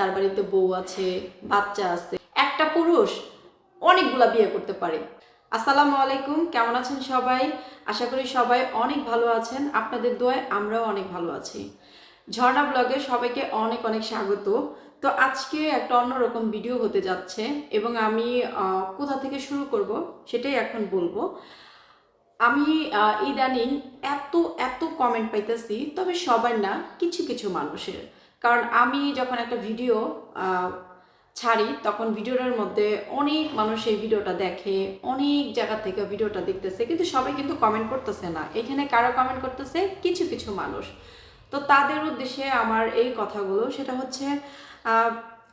তার বাড়িতে বউ আছে, বাচ্চা আছে, একটা পুরুষ অনেকগুলা বিয়ে করতে পারে। আসসালামু আলাইকুম, কেমন আছেন সবাই? আশা করি সবাই অনেক ভালো আছেন। আপনাদের দোয়ায় আমরাও অনেক ভালো আছি। ঝর্ণা ব্লগে সবাইকে অনেক অনেক স্বাগত। তো আজকে একটা অন্যরকম ভিডিও হতে যাচ্ছে এবং আমি কোথা থেকে শুরু করব সেটাই এখন বলব। আমি ইদানিং এত এত কমেন্ট পাইতেছি, তবে সবার না, কিছু কিছু মানুষের। কারণ আমি যখন একটা ভিডিও ছাড়ি, তখন ভিডিওটার মধ্যে অনেক মানুষ এই ভিডিওটা দেখে, অনেক জায়গা থেকে ভিডিওটা দেখতেছে, কিন্তু সবাই কিন্তু কমেন্ট করতেছে না। এখানে কারা কমেন্ট করতেছে? কিছু কিছু মানুষ। তো তাদের উদ্দেশ্যে আমার এই কথাগুলো, সেটা হচ্ছে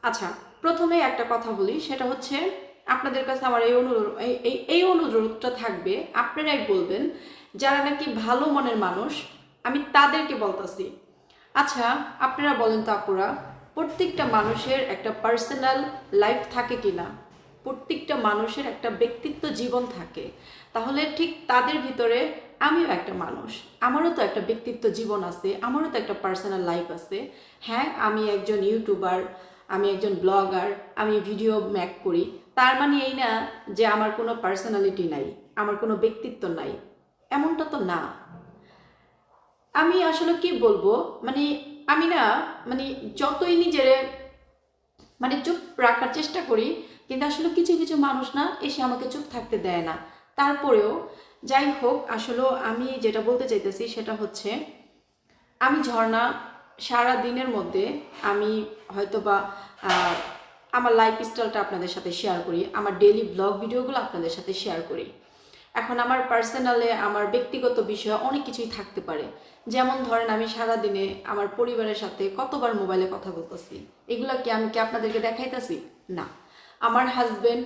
আচ্ছা প্রথমে একটা কথা বলি, সেটা হচ্ছে, আপনাদের কাছে আমার এই অনুরোধ এই- অনুরোধটা থাকবে, আপনারাই বলবেন, যারা নাকি ভালো মনের মানুষ, আমি তাদেরকে বলতাছি আচ্ছা আপনারা বলেন তো আপুরা, প্রত্যেকটা মানুষের একটা পার্সোনাল লাইফ থাকে কি না প্রত্যেকটা মানুষের একটা ব্যক্তিত্ব জীবন থাকে। তাহলে ঠিক তাদের ভিতরে আমিও একটা মানুষ, আমারও তো একটা ব্যক্তিত্ব জীবন আছে, আমারও তো একটা পার্সোনাল লাইফ আছে। হ্যাঁ আমি একজন ইউটিউবার আমি একজন ব্লগার আমি ভিডিও ম্যাক করি। তার মানে এই না যে আমার কোনো পার্সোনালিটি নাই, আমার কোনো ব্যক্তিত্ব নাই। এমনটা তো না। আমি আসলে কি বলব? মানে আমি না মানে যতই নিজের মানে চুপ রাখার চেষ্টা করি কিন্তু আসলে কিছু কিছু মানুষ না এসে আমাকে চুপ থাকতে দেয় না। তারপরেও যাই হোক আসলে আমি যেটা বলতে চাইতেছি সেটা হচ্ছে আমি ঝর্ণা সারা দিনের মধ্যে আমি হয়তোবা আহ, আমার লাইফ স্টাইলটা আপনাদের সাথে শেয়ার করি আমার ডেলি ব্লগ ভিডিওগুলো আপনাদের সাথে শেয়ার করি। এখন আমার পার্সোনালে আমার ব্যক্তিগত বিষয় অনেক কিছুই থাকতে পারে। যেমন ধরেন আমি সারা দিনে আমার পরিবারের সাথে কতবার মোবাইলে কথা বলতেছি। এগুলা কি আমি কি আপনাদেরকে দেখাইতেছি? না। আমার হাজবেন্ড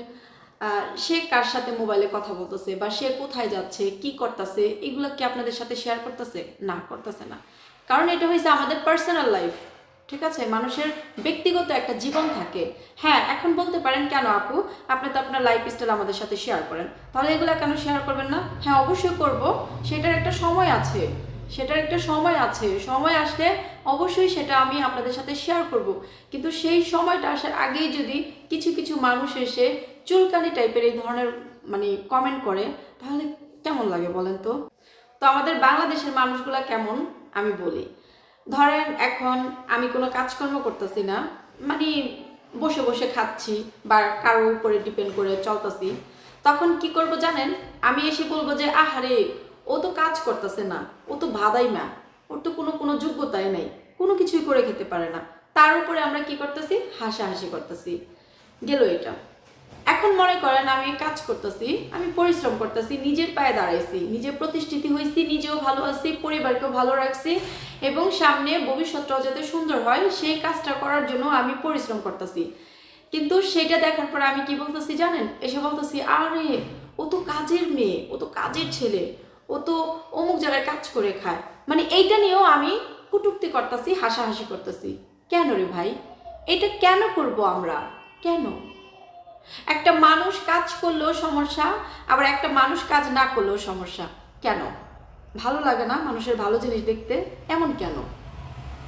সে কার সাথে মোবাইলে কথা বলতেছে বা সে কোথায় যাচ্ছে, কি করতেছে, এগুলো কি আপনাদের সাথে শেয়ার করতেছে? না করতেছে না। কারণ এটা হয়েছে আমাদের পার্সোনাল লাইফ ঠিক আছে? মানুষের ব্যক্তিগত একটা জীবন থাকে। হ্যাঁ এখন বলতে পারেন কেন আপু? আপনি তো আপনার লাইফ স্টাইল আমাদের সাথে শেয়ার করেন। তাহলে এগুলো কেন শেয়ার করবেন না? হ্যাঁ অবশ্যই করব। সেটার একটা সময় আছে। সেটার একটা সময় আছে। সময় আসলে অবশ্যই সেটা আমি আপনাদের সাথে শেয়ার করব। কিন্তু সেই সময়টা আসার আগেই যদি কিছু কিছু মানুষ এসে চুলকানি টাইপের এই ধরনের মানে কমেন্ট করে, তাহলে কেমন লাগে বলেন তো? তো আমাদের বাংলাদেশের মানুষগুলা কেমন? আমি বলি। ধরেন এখন আমি কোনো কাজকর্ম করতেছি না মানে বসে বসে খাচ্ছি বা কারোর উপরে ডিপেন্ড করে চলতেছি, তখন কি করব জানেন? আমি এসে বলব যে, আহারে, ও তো কাজ করতেছে না, ও তো ভাদাই না, ওর তো কোনো কোনো যোগ্যতাই নাই, কোনো কিছুই করে খেতে পারে না। তার উপরে আমরা কি করতেছি? হাসাহাসি করতেছি। গেল এটা। এখন মনে করেন আমি কাজ করতেছি, আমি পরিশ্রম করতেছি, নিজের পায়ে দাঁড়াইছি নিজে প্রতিষ্ঠিত হয়েছি নিজেও ভালো আছি, পরিবারকেও ভালো রাখছি এবং সামনে ভবিষ্যৎটাও যাতে সুন্দর হয়, সেই কাজটা করার জন্য আমি পরিশ্রম করতেছি। কিন্তু সেটা দেখার পর আমি কি বলতেছি জানেন? এসে বলতেছি, আরে, ও তো কাজের মেয়ে, ও তো কাজের ছেলে, ও তো অমুক জায়গায় কাজ করে খায়। মানে এইটা নিয়েও আমি কুটুক্তি করতেছি, হাসাহাসি করতেছি। কেন রে ভাই? এটা কেন করব আমরা? কেন? একটা মানুষ কাজ করলেও সমস্যা, আবার একটা মানুষ কাজ না করলেও সমস্যা। কেন? ভালো লাগে না মানুষের ভালো জিনিস দেখতে? এমন কেন?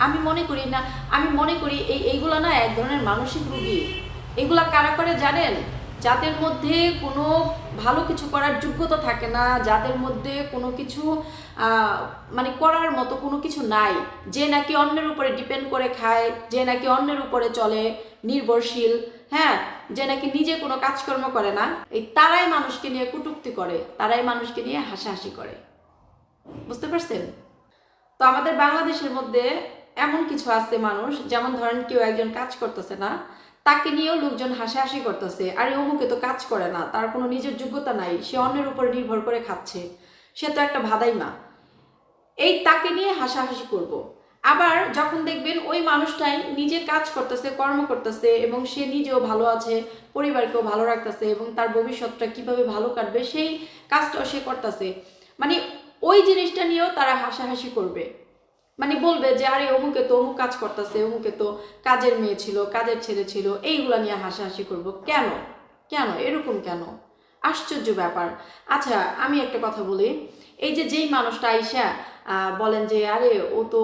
আমি মনে করি না, আমি মনে করি এই, এইগুলো না এক ধরনের মানসিক রুগী। এগুলা কারা করে জানেন? যাদের মধ্যে কোনো ভালো কিছু করার যোগ্যতা থাকে না, যাদের মধ্যে কোনো কিছু মানে করার মতো কোনো কিছু নাই। যে নাকি অন্যের উপরে ডিপেন্ড করে খায়, যে নাকি অন্যের উপরে চলে, নির্ভরশীল হ্যাঁ? যে নাকি নিজে কোনো কাজকর্ম করে না, এই তারাই মানুষকে নিয়ে কটূক্তি করে, তারাই মানুষকে নিয়ে হাসাহাসি করে। বুঝতে পারছেন? তো আমাদের বাংলাদেশের মধ্যে এমন কিছু আছে মানুষ, যেমন ধরেন কেউ একজন কাজ করতেছে না, তাকে নিয়েও লোকজন হাসাহাসি করতেছে, আরে অমুকে তো কাজ করে না, তার কোনো নিজের যোগ্যতা নাই, সে অন্যের উপর নির্ভর করে খাচ্ছে, সে তো একটা ভাদাই মা। এই তাকে নিয়ে হাসাহাসি করব। আবার যখন দেখবেন ওই মানুষটাই নিজে কাজ করতেছে, কর্ম করতেছে এবং সে নিজেও ভালো আছে, পরিবারকেও ভালো রাখতেছে এবং তার ভবিষ্যৎটা কীভাবে ভালো কাটবে, সেই কাজটাও সে করতেছে। মানে ওই জিনিসটা নিয়েও তারা হাসাহাসি করবে। মানে বলবে যে, আরে, অমুকে তো অমুক কাজ করতেছে, অমুকে তো কাজের মেয়ে ছিল, কাজের ছেলে ছিল, এইগুলা নিয়ে হাসাহাসি করব। কেন? কেন? এরকম কেন? আশ্চর্য ব্যাপার। আচ্ছা আমি একটা কথা বলি। এই যে যেই মানুষটা আইসা বলেন যে, আরে, ও তো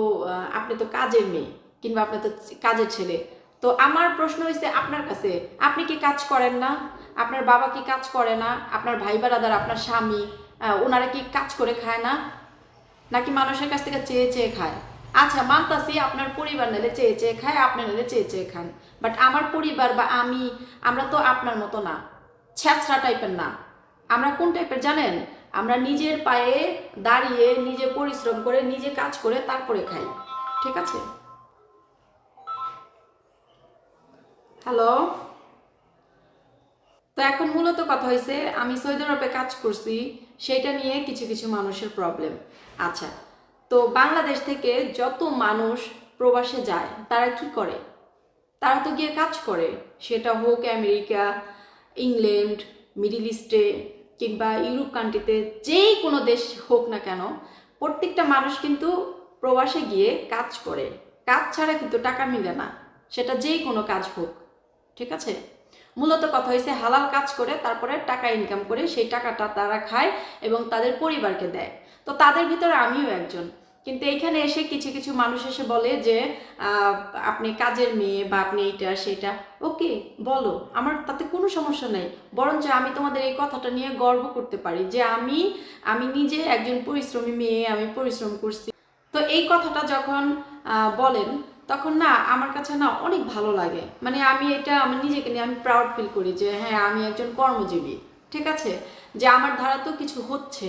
আপনি তো কাজের মেয়ে কিংবা আপনি তো কাজের ছেলে। তো আমার প্রশ্ন হয়েছে আপনার কাছে, আপনি কি কাজ করেন না? আপনার বাবা কি কাজ করে না? আপনার ভাই বারাদার আপনার স্বামী ওনারা কি কাজ করে খায় না? নাকি মানুষের কাছ থেকে চেয়ে চেয়ে খায়? আচ্ছা মানতাছি আপনার পরিবার নিলে চেয়ে চেয়ে খায়, আপনি নিলে চেয়ে চেয়ে খান। বাট আমার পরিবার বা আমি, আমরা তো আপনার মতো না। ছ্যাঁচড়া টাইপের না। আমরা কোন টাইপের জানেন? আমরা নিজের পায়ে দাঁড়িয়ে নিজে পরিশ্রম করে, নিজে কাজ করে তারপরে খাই। ঠিক আছে? হ্যালো তো এখন মূলত কথা হয়েছে আমি সৌদি আরবে কাজ করছি, সেটা নিয়ে কিছু কিছু মানুষের প্রবলেম আচ্ছা তো বাংলাদেশ থেকে যত মানুষ প্রবাসে যায়, তারা কি করে? তারা তো গিয়ে কাজ করে, সেটা হোক আমেরিকা, ইংল্যান্ড, মিডিল ইস্টে কিংবা ইউরোপ কান্ট্রিতে যেই কোনো দেশ হোক না কেন, প্রত্যেকটা মানুষ কিন্তু প্রবাসে গিয়ে কাজ করে। কাজ ছাড়া কিন্তু টাকা মিলে না। সেটা যেই কোনো কাজ হোক, ঠিক আছে? মূলত কথা হয়েছে হালাল কাজ করে, তারপরে টাকা ইনকাম করে, সেই টাকাটা তারা খায় এবং তাদের পরিবারকে দেয়। তো তাদের ভিতরে আমিও একজন। কিন্তু এইখানে এসে কিছু কিছু মানুষ এসে বলে যে আপনি কাজের মেয়ে বা আপনি এইটা, সেটা। ওকে, বলো, আমার তাতে কোনো সমস্যা নেই। বরঞ্চ আমি তোমাদের এই কথাটা নিয়ে গর্ব করতে পারি যে আমি আমি নিজে একজন পরিশ্রমী মেয়ে, আমি পরিশ্রম করছি। তো এই কথাটা যখন বলেন, তখন না আমার কাছে না অনেক ভালো লাগে। মানে আমি এটা, আমি নিজেকে নিয়ে আমি প্রাউড ফিল করি যে হ্যাঁ আমি একজন কর্মজীবী, ঠিক আছে? যে আমার ধারা তো কিছু হচ্ছে,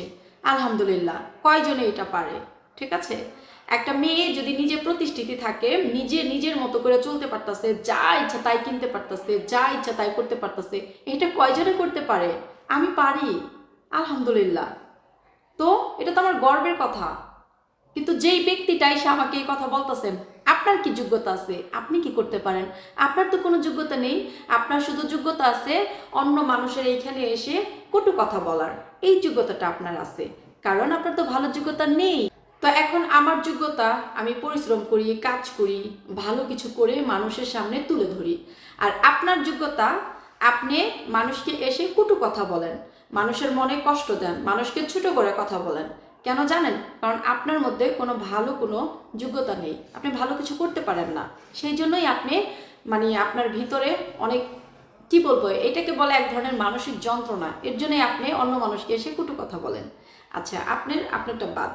আলহামদুলিল্লাহ, কয়জনে এটা পারে? ঠিক আছে? একটা মেয়ে যদি নিজে প্রতিষ্ঠিত থাকে, নিজে নিজের মতো করে চলতে পারতাছে, যা ইচ্ছা তাই কিনতে পারতাছে, যা ইচ্ছা তাই করতে পারতাছে, এটা কয়জনে করতে পারে? আমি পারি, আলহামদুলিল্লাহ। তো এটা তো আমার গর্বের কথা। কিন্তু যেই ব্যক্তিটা এসে আমাকে এই কথা বলতেছেন আপনার কি যোগ্যতা আছে? আপনি কি করতে পারেন? আপনার তো কোনো যোগ্যতা নেই। আপনার শুধু যোগ্যতা আছে অন্য মানুষের এইখানে এসে কটু কথা বলার। এই যোগ্যতাটা আপনার আছে। কারণ আপনার তো ভালো যোগ্যতা নেই। তো এখন আমার যোগ্যতা, আমি পরিশ্রম করি, কাজ করি, ভালো কিছু করে মানুষের সামনে তুলে ধরি। আর আপনার যোগ্যতা, আপনি মানুষকে এসে কুটু কথা বলেন, মানুষের মনে কষ্ট দেন, মানুষকে ছোট করে কথা বলেন। কেন জানেন? কারণ আপনার মধ্যে কোনো ভালো কোনো যোগ্যতা নেই, আপনি ভালো কিছু করতে পারেন না। সেই জন্যই আপনি মানে আপনার ভিতরে অনেক, কি বলব, এটাকে বলে এক ধরনের মানসিক যন্ত্রণা। এর জন্যই আপনি অন্য মানুষকে এসে কুটু কথা বলেন। আচ্ছা আপনার, আপনারটা বাদ।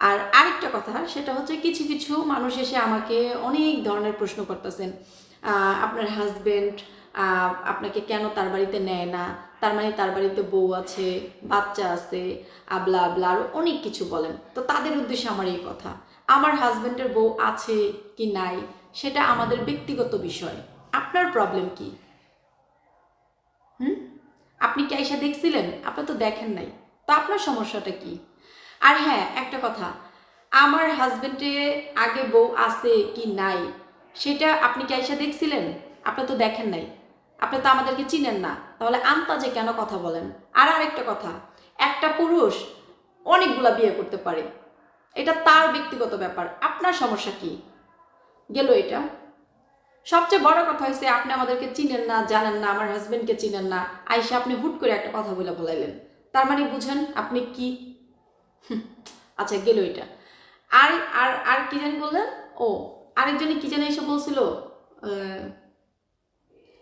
আর আরেকটা কথা, সেটা হচ্ছে কিছু কিছু মানুষ এসে আমাকে অনেক ধরনের প্রশ্ন করতেছেন। আপনার হাজবেন্ড আপনাকে কেন তার বাড়িতে নেয় না? তার মানে তার বাড়িতে বউ আছে, বাচ্চা আছে আবলা আবলা আরও অনেক কিছু বলেন। তো তাদের উদ্দেশ্যে আমার এই কথা, আমার হাজবেন্ডের বউ আছে কি নাই, সেটা আমাদের ব্যক্তিগত বিষয়। আপনার প্রবলেম কি? হুম? আপনি কি আইসা দেখছিলেন? আপনি তো দেখেন নাই। তো আপনার সমস্যাটা কি? আর হ্যাঁ একটা কথা। আমার হাজবেন্ডে আগে বউ আছে কি নাই, সেটা আপনি কি আইসা দেখছিলেন? আপনি তো দেখেন নাই। আপনি তো আমাদেরকে চিনেন না। তাহলে আন্তাজে কেন কথা বলেন? আর আরেকটা কথা, একটা পুরুষ অনেকগুলা বিয়ে করতে পারে। এটা তার ব্যক্তিগত ব্যাপার। আপনার সমস্যা কি? গেল এটা। সবচেয়ে বড় কথা হয়েছে আপনি আমাদেরকে চিনেন না, জানেন না, আমার হাজবেন্ডকে চিনেন না। আইসা আপনি হুট করে একটা কথা বলে বলাইলেন। তার মানে বুঝেন আপনি কি আচ্ছা গেল এটা। আর আর আর কি জানি বললেন? ও, আরেকজনে কি জানি এসে বলছিল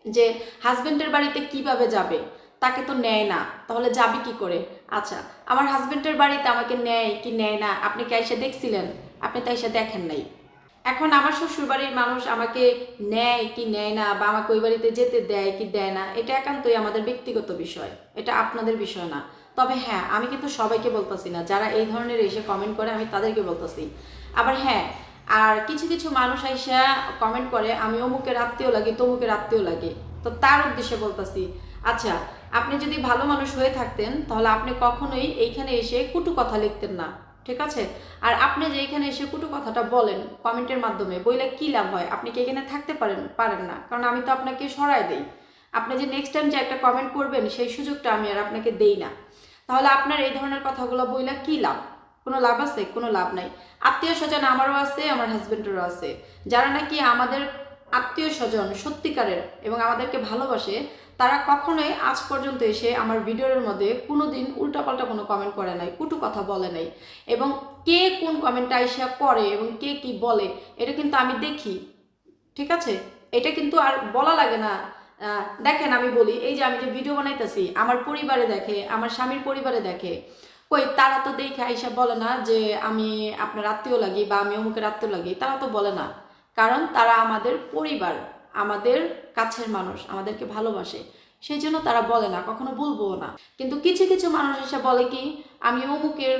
যে হাজবেন্ডের বাড়িতে কীভাবে যাবে? তাকে তো নেয় না, তাহলে যাবে কি করে? আচ্ছা আমার হাজবেন্ডের বাড়িতে আমাকে নেয় কি নেয় না, আপনি কি এসে দেখছিলেন? আপনি তো এসে দেখেন নাই। এখন আমার শ্বশুর বাড়ির মানুষ আমাকে নেয় কি নেয় না, বা আমাকে ওই বাড়িতে যেতে দেয় কি দেয় না, এটা একান্তই আমাদের ব্যক্তিগত বিষয়, এটা আপনাদের বিষয় না। তবে হ্যাঁ আমি কিন্তু সবাইকে বলতেছি না। যারা এই ধরনের এসে কমেন্ট করে, আমি তাদেরকে বলতেছি। আবার হ্যাঁ আর কিছু কিছু মানুষ আইসা কমেন্ট করে, আমি অমুকের আত্মীয় লাগে, তমুকের আত্মীয় লাগে। তো তার উদ্দেশ্যে বলতেছি আচ্ছা আপনি যদি ভালো মানুষ হয়ে থাকতেন, তাহলে আপনি কখনোই এইখানে এসে কুটু কথা লিখতেন না। ঠিক আছে? আর আপনি যে এখানে এসে কুটু কথাটা বলেন কমেন্টের মাধ্যমে, বইলে কি লাভ হয়? আপনি কি এখানে থাকতে পারেন পারেন না? কারণ আমি তো আপনাকে সরাই দেই। আপনি যে নেক্সট টাইম যে একটা কমেন্ট করবেন, সেই সুযোগটা আমি আর আপনাকে দেই না। তাহলে আপনার এই ধরনের কথাগুলো বইলে কি লাভ? কোনো লাভ আছে? কোনো লাভ নাই। আত্মীয় স্বজন আমারও আছে, আমার হাজবেন্ডেরও আছে। যারা নাকি আমাদের আত্মীয় স্বজন সত্যিকারের এবং আমাদেরকে ভালোবাসে, তারা কখনোই আজ পর্যন্ত এসে আমার ভিডিওর মধ্যে কোনো দিন উল্টাপাল্টা কোনো কমেন্ট করে নাই, কুটু কথা বলে নাই। এবং কে কোন কমেন্টটা এসে করে এবং কে কি বলে, এটা কিন্তু আমি দেখি। ঠিক আছে? এটা কিন্তু আর বলা লাগে না। দেখেন আমি বলি, এই যে আমি যে ভিডিও বানাইতেছি, আমার পরিবারে দেখে, আমার স্বামীর পরিবারে দেখে, কই তারা তো দেখে আইসা বলে না যে আমি আপনার আত্মীয় লাগি বা আমি অমুকের আত্মীয় লাগি, তারা তো বলে না। কারণ তারা আমাদের পরিবার, আমাদের কাছের মানুষ, আমাদেরকে ভালোবাসে। সেই জন্য তারা বলে না, কখনো বলব না। কিন্তু কিছু কিছু মানুষ এসে বলে কি, আমি অমুকের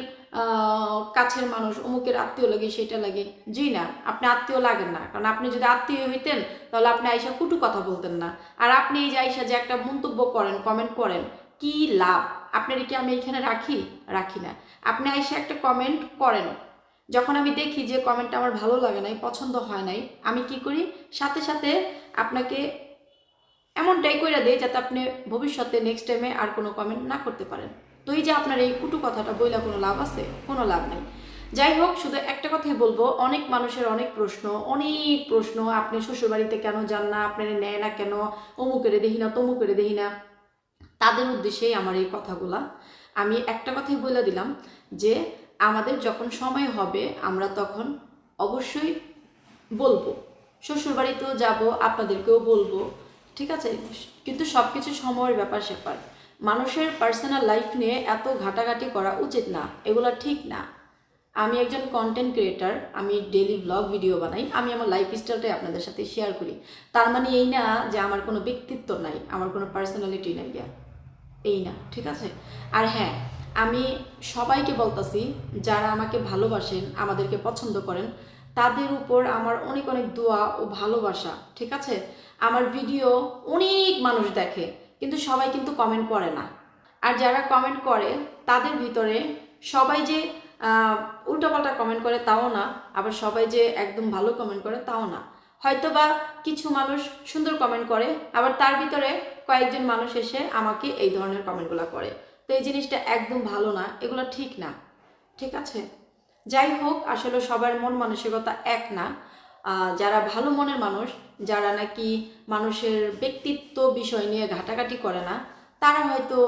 কাছের মানুষ, অমুকের আত্মীয় লাগে, সেটা লাগে। জি না, আপনি আত্মীয় লাগেন না। কারণ আপনি যদি আত্মীয় হইতেন, তাহলে আপনি আইসা কুটু কথা বলতেন না। আর আপনি এই যে আইসা যে একটা মন্তব্য করেন কমেন্ট করেন, কি লাভ? আপনার কি আমি এখানে রাখি? রাখি না। আপনি আইসা একটা কমেন্ট করেন। যখন আমি দেখি যে কমেন্টটা আমার ভালো লাগে নাই, পছন্দ হয় নাই, আমি কি করি? সাথে সাথে আপনাকে এমনটাই কইরা দেয় যাতে আপনি ভবিষ্যতে নেক্সট টাইমে আর কোনো কমেন্ট না করতে পারেন। তো এই যে আপনার এই কুটু কথাটা বইলা কোনো লাভ আছে? কোনো লাভ নাই। যাই হোক, শুধু একটা কথাই বলব, অনেক মানুষের অনেক প্রশ্ন অনেক প্রশ্ন, আপনি শ্বশুরবাড়িতে কেন যান না, আপনার নেয় না কেন, অমুকেরে দেখি না, তমুকেরে দেখি না। তাদের উদ্দেশ্যেই আমার এই কথাগুলা। আমি একটা কথাই বলে দিলাম যে, আমাদের যখন সময় হবে, আমরা তখন অবশ্যই বলব। শ্বশুরবাড়িতেও যাব, আপনাদেরকেও বলব। ঠিক আছে? কিন্তু সব কিছু সময়ের ব্যাপার স্যাপার মানুষের পার্সোনাল লাইফ নিয়ে এত ঘাটাঘাটি করা উচিত না, এগুলো ঠিক না। আমি একজন কন্টেন্ট ক্রিয়েটার আমি ডেলি ব্লগ ভিডিও বানাই, আমি আমার লাইফ স্টাইলটাই আপনাদের সাথে শেয়ার করি। তার মানে এই না যে আমার কোনো ব্যক্তিত্ব নাই, আমার কোনো পার্সোনালিটি নাই গিয়া। এই না, ঠিক আছে? আর হ্যাঁ আমি সবাইকে বলতাছি, যারা আমাকে ভালোবাসেন, আমাদেরকে পছন্দ করেন, তাদের উপর আমার অনেক অনেক দোয়া ও ভালোবাসা, ঠিক আছে? আমার ভিডিও অনেক মানুষ দেখে। কিন্তু সবাই কিন্তু কমেন্ট করে না। আর যারা কমেন্ট করে, তাদের ভিতরে সবাই যে উল্টাপাল্টা কমেন্ট করে তাও না, আবার সবাই যে একদম ভালো কমেন্ট করে তাও না। হয়তো বা কিছু মানুষ সুন্দর কমেন্ট করে, আবার তার ভিতরে কয়েকজন মানুষ এসে আমাকে এই ধরনের কমেন্টগুলো করে। তো এই জিনিসটা একদম ভালো না, এগুলো ঠিক না। ঠিক আছে? যাই হোক, আসলে সবার মন মানসিকতা এক না। যারা ভালো মনের মানুষ, যারা নাকি মানুষের ব্যক্তিত্ব বিষয় নিয়ে ঘাটাঘাটি করে না, তারা হয়তো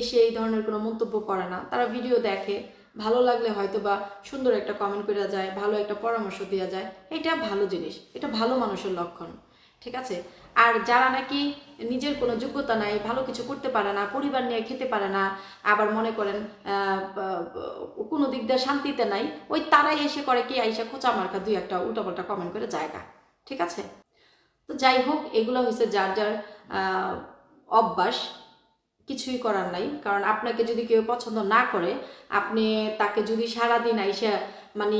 এসে এই ধরনের কোনো মন্তব্য করে না। তারা ভিডিও দেখে, ভালো লাগলে হয়তো বা সুন্দর একটা কমেন্ট করা যায়, ভালো একটা পরামর্শ দেওয়া যায়। এটা ভালো জিনিস, এটা ভালো মানুষের লক্ষণ, ঠিক আছে? আর যারা নাকি নিজের কোনো যোগ্যতা নাই, ভালো কিছু করতে পারে না, পরিবার নিয়ে খেতে পারে না, আবার মনে করেন কোনো দিক দিয়ে শান্তিতে নাই, ওই তারাই এসে করে কি আইসা খোঁচা মার্কা দুই একটা উল্টাপাল্টা কমেন্ট করে জায়গা, ঠিক আছে? তো যাই হোক, এগুলো হয়েছে যার যার অভ্যাস, কিছুই করার নাই, কারণ আপনাকে যদি কেউ পছন্দ না করে, আপনি তাকে যদি সারাদিন আইসা মানে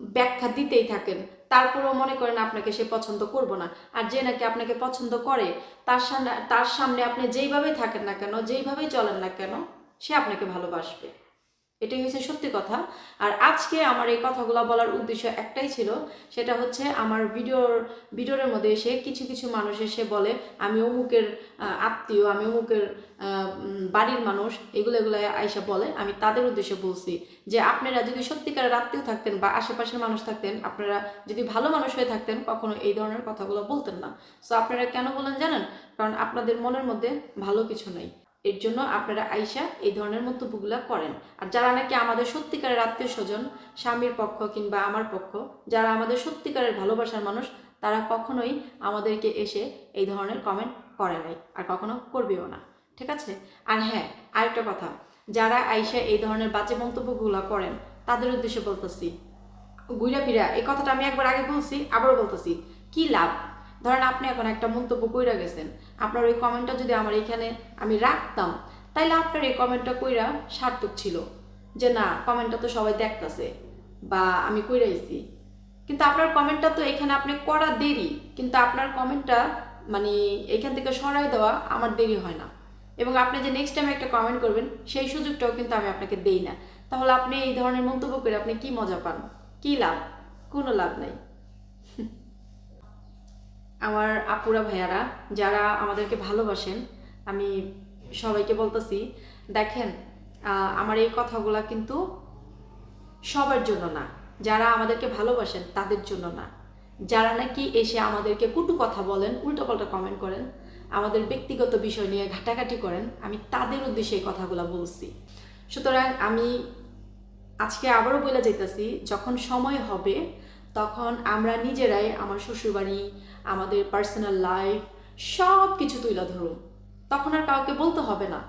ব্যাখ্যা দিতেই থাকেন। তারপরেও মনে করেন আপনাকে সে পছন্দ করব না। আর যে নাকি আপনাকে পছন্দ করে, তার সামনে তার সামনে আপনি যেইভাবেই থাকেন না কেন, যেইভাবেই চলেন না কেন, সে আপনাকে ভালোবাসবে। এটাই হচ্ছে সত্যি কথা। আর আজকে আমার এই কথাগুলো বলার উদ্দেশ্য একটাই ছিল, সেটা হচ্ছে আমার ভিডিওর ভিডিওর মধ্যে এসে কিছু কিছু মানুষ এসে বলে, আমি অমুকের আত্মীয়, আমি অমুকের বাড়ির মানুষ, এগুলো এগুলো আইসা বলে, আমি তাদের উদ্দেশ্যে বলছি যে আপনারা যদি সত্যিকারের আত্মীয় থাকতেন বা আশেপাশের মানুষ থাকতেন, আপনারা যদি ভালো মানুষ হয়ে থাকতেন, কখনো এই ধরনের কথাগুলো বলতেন না। সো আপনারা কেন বলেন জানেন? কারণ আপনাদের মনের মধ্যে ভালো কিছু নেই। এর জন্য আপনারা আইসা এই ধরনের মন্তব্যগুলো করেন। আর যারা নাকি আমাদের সত্যিকারের আত্মীয় স্বজন স্বামীর পক্ষ কিংবা আমার পক্ষ, যারা আমাদের সত্যিকারের ভালোবাসার মানুষ, তারা কখনোই আমাদেরকে এসে এই ধরনের কমেন্ট করে নাই, আর কখনো করবেও না। ঠিক আছে? আর হ্যাঁ আরেকটা কথা, যারা আইসা এই ধরনের বাজে মন্তব্যগুলো করেন, তাদের উদ্দেশ্যে বলতেছি ঘুরা ফিরা, এই কথাটা আমি একবার আগে বলছি, আবারও বলতেছি, কি লাভ? ধরেন আপনি এখন একটা মন্তব্য কইরা গেছেন, আপনার ওই কমেন্টটা যদি আমার এখানে আমি রাখতাম, তাইলে আপনার এই কমেন্টটা কইরা সার্থক ছিল। যে না কমেন্টটা তো সবাই দেখতাছে বা আমি কইরাইছি কিন্তু আপনার কমেন্টটা তো এখানে আপনি করা দেরি, কিন্তু আপনার কমেন্টটা মানে এখান থেকে সরাই দেওয়া আমার দেরি হয় না। এবং আপনি যে নেক্সট টাইম একটা কমেন্ট করবেন, সেই সুযোগটাও কিন্তু আমি আপনাকে দেই না। তাহলে আপনি এই ধরনের মন্তব্য করে আপনি কি মজা পান? কি লাভ? কোনো লাভ নাই। আমার আপুরা ভাইয়ারা যারা আমাদেরকে ভালোবাসেন, আমি সবাইকে বলতেছি, দেখেন আমার এই কথাগুলা কিন্তু সবার জন্য না। যারা আমাদেরকে ভালোবাসেন, তাদের জন্য না। যারা নাকি এসে আমাদেরকে কুটু কথা বলেন, উল্টোপাল্টা কমেন্ট করেন, আমাদের ব্যক্তিগত বিষয় নিয়ে ঘাটাঘাটি করেন, আমি তাদের উদ্দেশ্যে এই কথাগুলো বলছি। সুতরাং আমি আজকে আবারও বলে যাইতেছি, যখন সময় হবে, তখন আমরা নিজেরাই আমার শ্বশুরবাড়ি আমাদের পার্সোনাল লাইফ সব কিছু তুলে ধরুন। তখন আর কাউকে বলতে হবে না।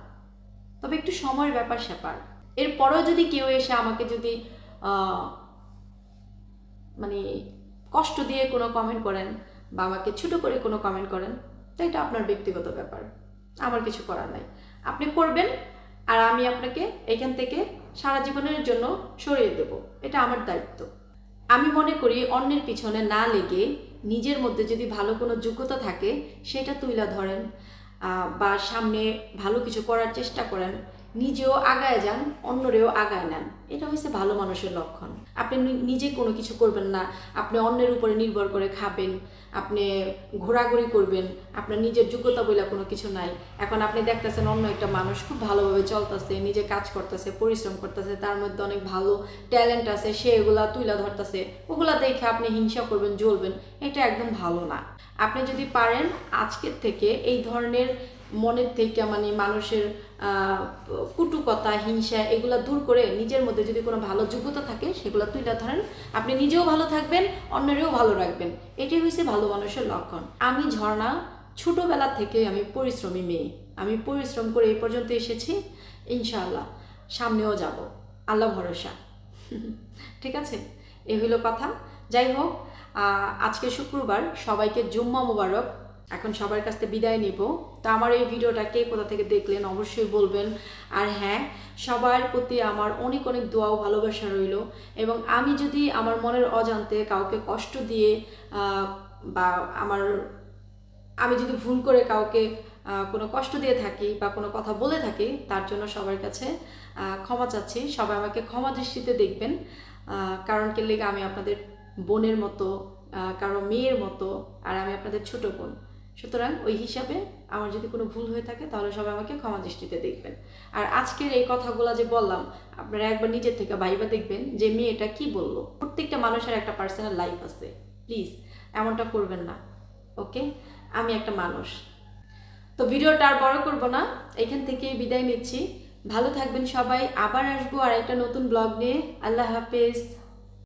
তবে একটু সময়ের ব্যাপার স্যাপার। এরপরেও যদি কেউ এসে আমাকে যদি মানে কষ্ট দিয়ে কোনো কমেন্ট করেন বা আমাকে ছোট করে কোনো কমেন্ট করেন, তো এটা আপনার ব্যক্তিগত ব্যাপার। আমার কিছু করার নাই। আপনি করবেন আর আমি আপনাকে এখান থেকে সারা জীবনের জন্য সরিয়ে দেব। এটা আমার দায়িত্ব। আমি মনে করি অন্যের পিছনে না লেগে নিজের মধ্যে যদি ভালো কোনো যোগ্যতা থাকে, সেটা তুইলা ধরেন বা সামনে ভালো কিছু করার চেষ্টা করেন, নিজেও আগায় যান, অন্যরেও আগায় নেন। এটা হচ্ছে ভালো মানুষের লক্ষণ। আপনি নিজে কোনো কিছু করবেন না, আপনি অন্যের উপরে নির্ভর করে খাবেন। আপনি ঘোরাঘুরি করবেন, আপনার নিজের যোগ্যতা বলে কোনো কিছু নাই। এখন আপনি দেখতেছেন অন্য একটা মানুষ খুব ভালোভাবে চলতেছে, নিজে কাজ করতেছে, পরিশ্রম করতেছে, তার মধ্যে অনেক ভালো ট্যালেন্ট আছে, সে এগুলা তুলে ধরতেছে। ওগুলা দেখে আপনি হিংসা করবেন, জ্বলবেন, এটা একদম ভালো না। আপনি যদি পারেন, আজকের থেকে এই ধরনের মনের থেকে মানে মানুষের আহ, কুটু কথা হিংসা এগুলা দূর করে নিজের মধ্যে যদি কোনো ভালো যোগ্যতা থাকে সেগুলো তুলে ধরেন। আপনি নিজেও ভালো থাকবেন অন্যেরও ভালো রাখবেন। এটাই হচ্ছে ভালো মানুষের লক্ষণ। আমি ঝর্ণা ছোটোবেলা থেকে আমি পরিশ্রমী মেয়ে। আমি পরিশ্রম করে এই পর্যন্ত এসেছি ইনশাআল্লাহ সামনেও যাব। আল্লাহ ভরসা। ঠিক আছে? এ হলো কথা। যাই হোক আজকে শুক্রবার সবাইকে জুম্মা মুবারক। এখন সবার কাছ থেকে বিদায় নিব। তো আমার এই ভিডিওটা কে কোথা থেকে দেখলেন অবশ্যই বলবেন। আর হ্যাঁ সবার প্রতি আমার অনেক অনেক দোয়াও ভালোবাসা রইল। এবং আমি যদি আমার মনের অজান্তে কাউকে কষ্ট দিয়ে বা আমার, আমি যদি ভুল করে কাউকে কোনো কষ্ট দিয়ে থাকি বা কোনো কথা বলে থাকি, তার জন্য সবার কাছে ক্ষমা চাচ্ছি। সবাই আমাকে ক্ষমা দৃষ্টিতে দেখবেন। কারণ কে লেগে আমি আপনাদের বোনের মতো কারও মেয়ের মতো, আর আমি আপনাদের ছোট বোন। সুতরাং ওই হিসাবে আমার যদি কোনো ভুল হয়ে থাকে, তাহলে সবাই আমাকে ক্ষমা দৃষ্টিতে দেখবেন। আর আজকের এই কথাগুলো যে বললাম, আপনারা একবার নিজের থেকে ভাইবা দেখবেন যে মেয়েটা কি বলল। প্রত্যেকটা মানুষের একটা পার্সোনাল লাইফ আছে। প্লিজ এমনটা করবেন না। ওকে আমি একটা মানুষ। তো ভিডিওটা আর বড় করব না। এখান থেকে বিদায় নিচ্ছি। ভালো থাকবেন সবাই। আবার আসব আর একটা নতুন ব্লগ নিয়ে। আল্লাহ হাফেজ।